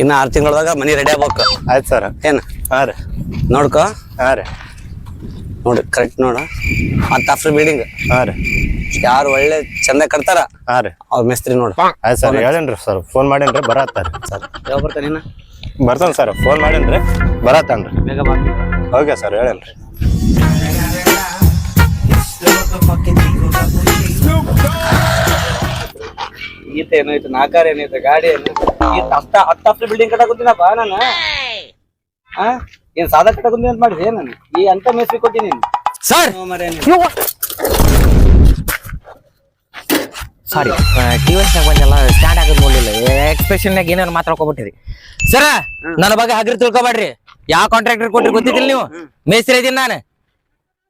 ಇನ್ನ ಆರ್ ತಿಂಗಳದಾಗ ಮನಿ ರೆಡಿ ಆಗ್ಬೇಕು. ಆಯ್ತು ಸರ್. ಏನ? ಹಾಂ ರೀ. ನೋಡ್ಕೋ. ಹಾಂ ರೀ. ನೋಡಿ ಕರೆಕ್ಟ್ ನೋಡ. ಮತ್ತೆ ಆಫ್ಟರ್ ಬಿಲ್ಡಿಂಗ್ ಹಾಂ ರೀ. ಯಾರು ಒಳ್ಳೆ ಚಂದ ಕಟ್ತಾರ? ಹಾಂ ರೀ. ಅವ್ರ ಮೇಸ್ತ್ರಿ ನೋಡು. ಆಯ್ತು ಸರ್ ಹೇಳೇನ್ರಿ ಸರ್ ಫೋನ್ ಮಾಡೇನ್ರಿ ಬರತ್ತಾರ ಸರ್. ಯಾವಾಗ ಬರ್ತಾನೆ ಇನ್ನ? ಬರ್ತಾನೆ ಸರ್ ಫೋನ್ ಮಾಡೇನ್ರಿ ಬರತ್ತಾನ್ರಿ ಬೇಗ ಓಕೆ ಸರ್ ಹೇಳೇನ್ರಿ ಗೀತೆ ಏನಾಯ್ತು ನಾಕಾರ ಏನಾಯ್ತು ಗಾಡಿ ಏನು ಈತ ಹತ್ತ ಹತ್ತ ಬಿಲ್ಡಿಂಗ್ ಕಟ್ಟಕೊಂತೀನಪ್ಪ ನಾನು. ಆ? ಏನ್ ಸಾದಾ ಕಟ್ಟಕೊಂತೀನಿ ಅಂತ ಮಾಡಿದೆ ನಾನು? ಈ ಅಂತ ಮೇಸ್ತ್ರಿ ಕೊಟ್ಟಿನಿ ಸರ್ ಸಾರಿ ಟಿ ಬಂದೆಲ್ಲ ಸ್ಟ್ಯಾಂಡ್ ಆಗೋದು ನೋಡ್ಲಿಲ್ಲ. ಎಕ್ಸ್ಪ್ರೆಷನ್ಯಾಗ ಏನೇನು ಮಾತಾಡ್ಕೊಬಿಟ್ಟಿರಿ. ಸರ ನನ್ನ ಬಗ್ಗೆ ಹಗ್ರಿ ತಿಳ್ಕೊಬೇಡ್ರಿ. ಯಾವ ಕಾಂಟ್ರಾಕ್ಟರ್ ಕೊಟ್ರಿ ಗೊತ್ತಿದ್ದಿಲ್ಲ ನೀವು? ಮೇಸ್ತ್ರಿ ಇದೀನಿ ನಾನು.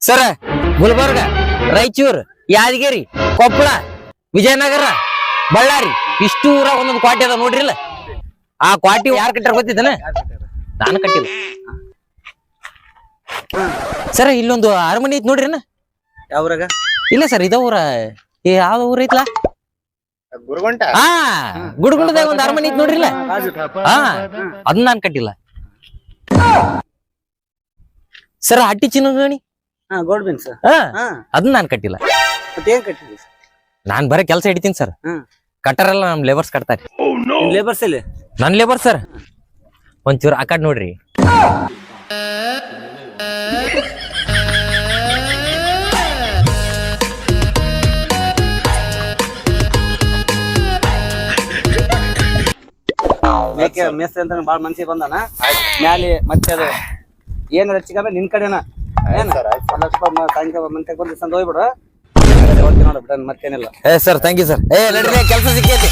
ಸರ ಗುಲ್ಬರ್ಗ ರಾಯಚೂರು ಯಾದಗಿರಿ ಕೊಪ್ಪಳ ವಿಜಯನಗರ ಬಳ್ಳಾರಿ ಇಷ್ಟು ಊರ ಒಂದೊಂದು ಕ್ವಾಟಿ ಅದ ನೋಡ್ರಿಲ್ಲ? ಆ ಕ್ವಾಟಿ ಯಾರು ಕಟ್ಟಾರ ಗೊತ್ತಿದ್ದಾನೆ ನಾನು ಕಟ್ಟಿಲ್ಲ. ಸರ್ ಇಲ್ಲೊಂದು ಅರಮನೆ ಐತಿ ನೋಡ್ರಿ ಯಾವ್ರಾಗ ಇಲ್ಲ ಸರ್ ಇದ ಊರ ಏ ಯಾವ ಊರ ಐತ್ಲಾ? ಗುರುಗಂಟ. ಹಾ ಗುಡ್ಗುಡ್ದಾಗ ಒಂದ್ ಅರಮನೆ ಐತಿ ನೋಡ್ರಿಲ್ಲ? ಹಾ ಅದನ್ನ ನಾನ್ ಕಟ್ಟಿಲ್ಲ. ಸರ್ ಹಟ್ಟಿ ಚಿನ್ನಗಣಿ ಹಾ ಗೋಲ್ಡ್ ಬಿನ್ ಸರ್ ಹಾ. ಅದನ್ನ ನಾನ್ ಕಟ್ಟಿಲ್ಲ. ಕಟ್ಟಿದ್ರಿ? ನಾನ್ ಬರೇ ಕೆಲಸ ಹಿಡಿತೀನಿ ಸರ್. ಕಟ್ಟರೆಲ್ಲ ನಮ್ ಲೇಬರ್ಸ್ ಕಟ್ತಾರೆ. ಲೇಬರ್ಸ್ ಇಲ್ಲಿ ನನ್ ಲೇಬರ್ ಸರ್ ಒಂಚೂರು ಆ ಕಡೆ ನೋಡ್ರಿ. ಮೇಕೆ ಮೇಸ್ತ್ರಿ ಅಂತ ಬಾಳ ಮನ್ಸಿಗೆ ಬಂದಾನ? ಮ್ಯಾಲೆ ಮತ್ತೆ ಅದು ಏನ್ ಹೆಚ್ಚಿಗೆ ನಿನ್ ಕಡೆನ? ಏನು? ಸರ್, ಆಯ್ತು. ಒಂದ್ ಲಕ್ಷ ರೂಪಾಯಿ ಸಾಯಂಕಾಲ ಮಂತೆ ಬಂದು ಸಂದ ಹೋಗ್ಬಿಡು. ಹೋಗ್ತೀನಿ ನೋಡು ಬಿಡ ಮತ್ತೇನಿಲ್ಲ. ಏ ಸರ್ ಥ್ಯಾಂಕ್ ಯು ಸರ್ ಏ ನಡ್ರಿ ಕೆಲಸ ಸಿಕ್ಕೈತಿ.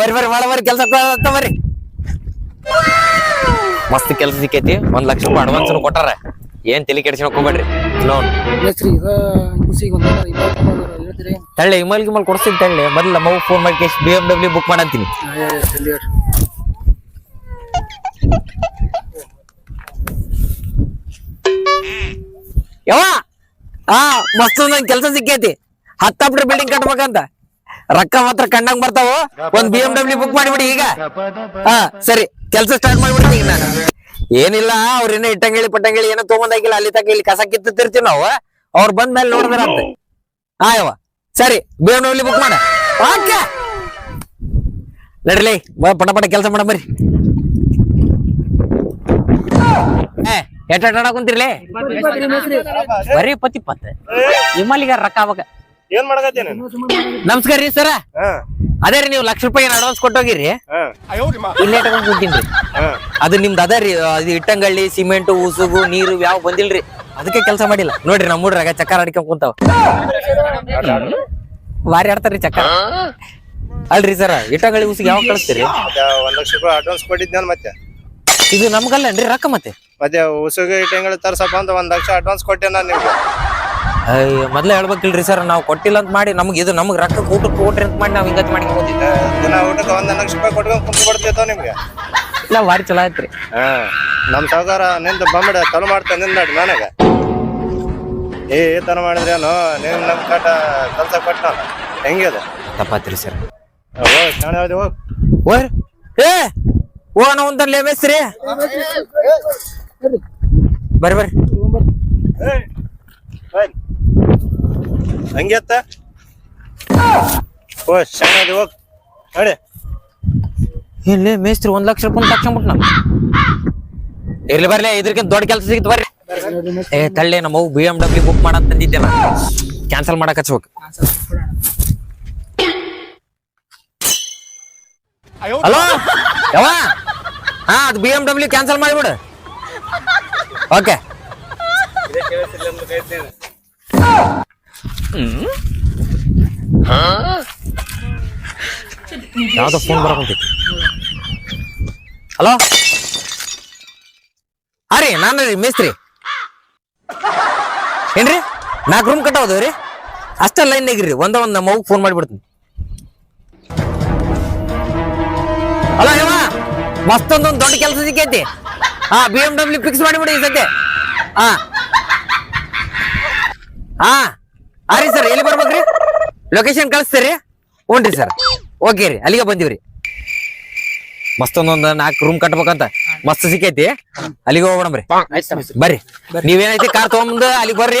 ಬರ್ರಿ ಬರ್ರಿ ಮಾಡ ಬರ್ರಿ ಕೆಲಸ ಬರ್ರಿ. ಮಸ್ತ್ ಕೆಲಸ ಸಿಕ್ಕೈತಿ ಒಂದ್ ಲಕ್ಷ ರೂಪಾಯಿ ಅಡ್ವಾನ್ಸ್ ಕೊಟ್ಟಾರ. ಏನ್ ತಲೆ ಹೋಗ್ಬೇಡ್ರಿ. ಲೋನ್ ತಳ್ಳಿ ಇಮಲ್ ಗಿಮಲ್ ಕೊಡ್ಸ್ತೀನಿ ತಳ್ಳಿ. ಮೊದ್ಲ ಮಗು ಫೋನ್ ಮಾಡಿ case B M W book ಮಾಡಂತೀನಿ. ಯಾವ ಹಾ ಮಸ್ತ್ ಒಂದ್ ಕೆಲಸ ಸಿಕ್ಕೈತಿ. ಹತ್ತಾಪ್ಟ್ರ ಬಿಲ್ಡಿಂಗ್ ಕಟ್ಬೇಕಂತ. ರೊಕ್ಕ ಮಾತ್ರ ಕಂಡಂಗ್ ಬರ್ತಾವ? ಒಂದ್ ಬಿ ಎಂ ಡಬ್ಲ್ಯೂ ಬುಕ್ ಮಾಡಿಬಿಡಿ ಈಗ. ಹಾ, ಸರಿ, ಕೆಲಸ ಸ್ಟಾರ್ಟ್ ಮಾಡ್ಬಿಡ್ತೀನಿ ಈಗ ನಾನು. ಏನಿಲ್ಲ ಅವ್ರೇನೋ ಇಟ್ಟಂಗೇಳಿ ಪಟ್ಟಂಗೇಳಿ ಏನೋ ತಗೊಂಡಾಗಿಲ್ಲ. ಅಲ್ಲಿ ತಗ ಇಲ್ಲಿ ಕಸ ಕಿತ್ತಿರ್ತೀವಿ ನಾವು. ಅವ್ರು ಬಂದ ಮೇಲೆ ನೋಡಿದ್ರ ಅಂತ ಹಾ, ಯವ್ವ. ಸರಿ ಬಿ ಎಂ ಡಬ್ಲ್ಯೂ ಬುಕ್ ಮಾಡ. ಓಕೆ. ನಡ್ರಿ ಪಟ ಪಟ ಕೆಲಸ ಮಾಡ ಬರ್ರಿ. ಎಟ್ಟ ಕುಂತಿರ್ಲಿ ಬರೀ ಪತಿ ಪತ್ತ ನಿಮ್ಮಲ್ಲಿಗ ರೊಕ್ಕ ಆವಾಗ ಏನ್ ಮಾಡಕತ್ತೇನೆ ನಮಸ್ಕಾರ ರೀ ಸರ. ಅದೇ ರೀ ನೀವು ಲಕ್ಷ ರೂಪಾಯಿ ಅಡ್ವಾನ್ಸ್ ಕೊಟ್ಟೋಗಿರಿ? ಹಾ. ಇಲ್ಲೇ ತಗೊಂಡ್ ಕೂತೀನಿ ಅದು ನಿಮ್ದು ಅದ ರೀ ಅದು ಇಟ್ಟಂಗಳ್ಳಿ ಸಿಮೆಂಟ್ ಉಸುಗು ನೀರು ಯಾವ ಬಂದಿಲ್ರಿ ಅದಕ್ಕೆ ಕೆಲಸ ಮಾಡಿಲ್ಲ. ನೋಡ್ರಿ ನಮ್ಮ ಹುಡ್ರಾಗ ಚಕ್ಕಾರ ಆಡ್ಕೊಂಡ್ ಕುಂತಾವ. ವಾರಿ ಆಡ್ತಾರ್ರಿ ಚಕ್ಕಾರ. ಅಲ್ರಿ ಸರ ಇಟ್ಟಂಗಳ್ಳಿ ಉಸುಗು ಯಾವ ಕಳಿಸ್ತೀರಿ? ಒಂದ್ ಲಕ್ಷ ರೂಪಾಯಿ ಅಡ್ವಾನ್ಸ್ ಕೊಟ್ಟಿದ್ನ ಮತ್ತೆ. ಇದು ನಮ್ಗಲ್ಲನ್ರಿ ರೊಕ್ಕ ಮತ್ತೆ? ಮತ್ತೆ ಉಸುಗ ಇಟ್ಟಂಗಳ್ಳಿ ತರ್ಸಪ್ಪ ಅಂತ ಒಂದ್ ಲಕ್ಷ ಅಡ್ವಾನ್ಸ್ ಕೊಟ್ಟೆ ನಾನು ನಿಮ್ಗೆ. ಅಯ್ಯ ಮೊದ್ಲೇ ಹೇಳ್ಬೇಕಿಲ್ರಿ ಸರ್ ನಾವು ಕೊಟ್ಟಿಲ್ಲ ಅಂತ ಮಾಡಿ ನಮ್ಗೆ ಇದು ನಮ್ಗೆ ರೊಕ್ಕ ಊಟಕ್ಕೆ ಕೊಟ್ರಿ ಅಂತ ಮಾಡಿ ನಾವು ಹಿಂಗತ್ ಮಾಡಿ ಹೋಗಿದ್ದೆ ದಿನ ಊಟಕ್ಕೆ ಒಂದು ಲಕ್ಷ ರೂಪಾಯಿ ಕೊಟ್ಕೊಂಡ್ ಕುಂತು ಬಿಡ್ತಿದ್ದೋ ನಿಮ್ಗೆ? ಇಲ್ಲ ವಾರಿ ಚಲೋ ಆಯ್ತ್ರಿ ಹಾ ನಮ್ ಸಾವುಕಾರ ನಿಂದ ಬಂಬಿಡ ತಲು ಮಾಡ್ತಾ ನಿಂದಾಡಿ ನನಗ ಏ ಈ ಥರ ಮಾಡಿದ್ರೇನು? ನೀನ್ ನಮ್ ಕಾಟ ಕೆಲಸ ಕೊಟ್ಟ ಹೆಂಗಿದೆ ತಪ್ಪಾತ್ರಿ ಸರ್. ಓ ಶಾಣೆ ಹೋದಿ ಹೋಗ್. ಓರ್ ಏ ಓ ನಾವು ಒಂದಲ್ಲಿ ಮೇಸ್ತ್ರಿ ಬರ್ರಿ ಬರ್ರಿ ಹಂಗೆತ್ತ ಓ ಸಣ್ಣದು ಹೋಗ್. ನೋಡಿ. ಇಲ್ಲಿ ಮೇಸ್ತ್ರಿ ಒಂದ್ ಲಕ್ಷ ರೂಪಾಯಿ ತಕ್ಷಣ ಬಿಟ್ಟು ನಾವು ಇರ್ಲಿ ಬರ್ಲಿ, ಇದ್ರಕ್ಕಿಂತ ದೊಡ್ಡ ಕೆಲಸ ಸಿಗುತ್ತೆ ಬರ್ರಿ. ಏ, ತಳ್ಳಿ ನಮ್ಮ ಬಿ ಎಂ ಡಬ್ಲ್ಯೂ ಬುಕ್ ಮಾಡಂತ ತಂದಿದ್ದೆ ನಾ ಕ್ಯಾನ್ಸಲ್ ಮಾಡಕ್ ಹಚ್ಬೇಕು. ಹಲೋ ಯಾವ ಹಾ, ಅದು ಬಿ ಎಂ ಡಬ್ಲ್ಯೂ ಕ್ಯಾನ್ಸಲ್ ಮಾಡಿಬಿಡು. ಓಕೆ ಯಾವ್ದೋ ಫೋನ್ ಬರಕೊಂತೈತಿ. ಹಲೋ? ಹಾ ರೀ, ನಾನು ರೀ, ಮೇಸ್ತ್ರಿ. ಏನ್ರಿ? ನಾಲ್ಕು ರೂಮ್ ಕಟ್ಟೋದು ರೀ? ಅಷ್ಟೇ ಲೈನ್ ಆಗಿರಿ ಒಂದ ಒಂದ್ ನಮ್ಮ ಫೋನ್ ಮಾಡಿಬಿಡ್ತೀನಿ. ಹಲೋ ಹೇಮ ಮತ್ತೊಂದೊಂದು ದೊಡ್ಡ ಕೆಲಸ ಸಿಕ್ಕೈತಿ ಹಾ ಬಿ ಎಂ ಡಬ್ಲ್ಯೂ ಫಿಕ್ಸ್ ಮಾಡಿಬಿಡಿ ಈ ಸದ್ಯ ಹಾ. ಹಾ. ಹಾ ರೀ ಸರ್, ಎಲ್ಲಿ ಬರ್ಬೇಕ್ರಿ? ಲೊಕೇಶನ್ ಕಳಿಸ್ತೀರಿ? ಹ್ಞೂ ರೀ ಸರ್. ಓಕೆ ರೀ, ಅಲ್ಲಿಗೆ ಬಂದಿವ್ರಿ ಮಸ್ತ್ ಒಂದೊಂದು ನಾಲ್ಕು ರೂಮ್ ಕಟ್ಬೇಕಂತ. ಮಸ್ತ್ ಸಿಕ್ಕೈತಿ. ಅಲ್ಲಿಗೆ ಹೋಗ್ಬಿಡಮ್ರಿ ಬರ್ರಿ. ನೀವೇನೈತಿ ಕಾರ್ ತಗೊಂಬಂದು ಅಲ್ಲಿಗೆ ಬರ್ರಿ.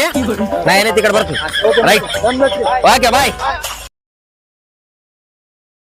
ನಾ ಏನೈತಿ ಈ ಕಡೆ ಬರ್ತೀನಿ. Right okay bye